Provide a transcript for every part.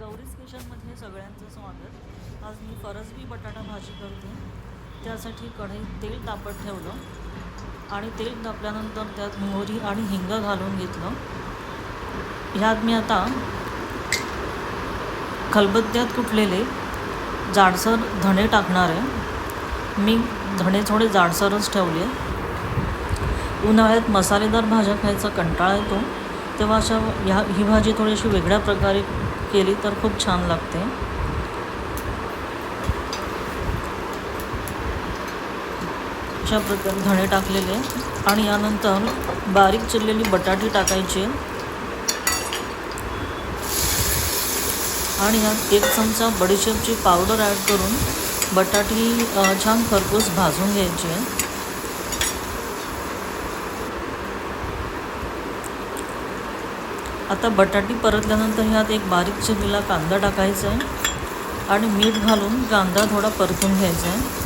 गौरीज किचनमध्ये सगळ्यांचं स्वागत. आज मी फरसबी बटाटा भाजी करते. त्यासाठी कढईत तेल तापत ठेवलं. आणि तेल तापल्यानंतर त्यात मोहरी आणि हिंग घालून घेतलं. ह्यात मी आता खलबत्त्यात कुटलेले जाडसर धणे टाकणार आहे. मी धणे थोडे जाडसरच ठेवले. उन्हाळ्यात मसालेदार भाज्या खायचा कंटाळा येतो. तेव्हा अशा ह्या ही भाजी थोडीशी वेगळ्या प्रकारे केली तर खूप छान लागते. अशा प्रकारे धणे टाकलेले. आणि यानंतर बारीक चिरलेली बटाटी टाकायची. आणि यात एक चमचा बडीशेपची पावडर ॲड करून बटाटी छान खरपूस भाजून घ्यायची. आता बटाटी परतल्यानंतर ह्यात एक बारीक चिरलेला कांदा टाकायचा आहे. आणि मीठ घालून कांदा थोडा परतून घ्यायचा आहे.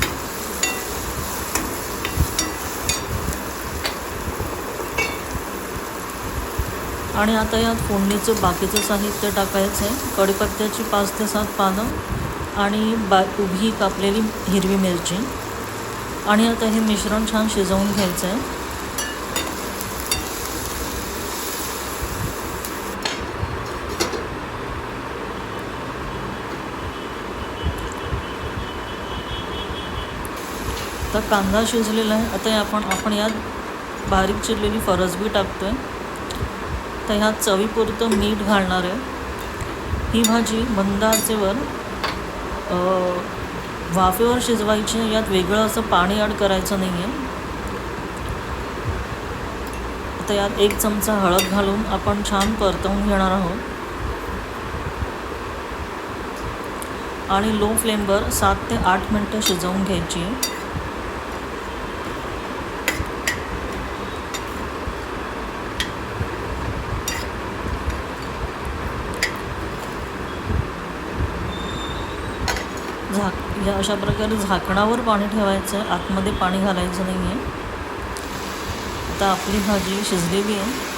आणि आता यात फोडणीचं बाकीचं साहित्य टाकायचं आहे. कडीपत्त्याची पाच ते सात पानं आणि बा उभी कापलेली हिरवी मिरची. आणि आता हे मिश्रण छान शिजवून घ्यायचं आहे. आता कांदा शिजलेला आहे. आता आपण आपण यात बारीक चिरलेली फरसबी टाकतो आहे तर ह्यात चवीपुरतं मीठ घालणार आहे. ही भाजी मंद आचेवर वाफेवर शिजवायची आहे. यात वेगळं असं पाणी ॲड करायचं नाही आहे आता यात एक चमचा हळद घालून आपण छान परतवून घेणार आहोत. आणि लो फ्लेमवर सात ते आठ मिनटं शिजवून घ्यायची झाक या अशा प्रकारे झाकणावर पाणी ठेवायचं आहे आतमध्ये पाणी घालायचं नाही आहे आता आपली भाजी शिजलेली आहे.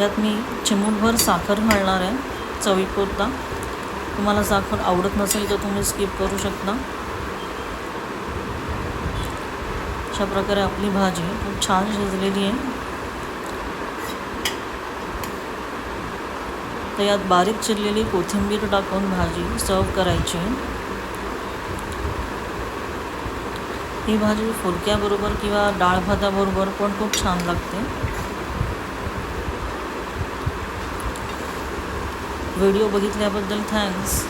यात मी चिमूटभर साखर घालणार आहे चवीपुरता. तुम्हाला साखर आवडत नसेल तर तुम्ही स्किप करू शकता. अशा प्रकारे आपली भाजी खूप छान शिजलेली आहे. तर यात बारीक चिरलेली कोथिंबीर टाकून भाजी सर्व करायची. ही भाजी फुलक्याबरोबर किंवा डाळ भाताबरोबर पण खूप छान लागते. व्हिडिओ बघितल्याबद्दल थँक्स.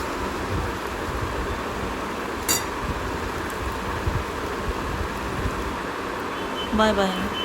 Bye bye.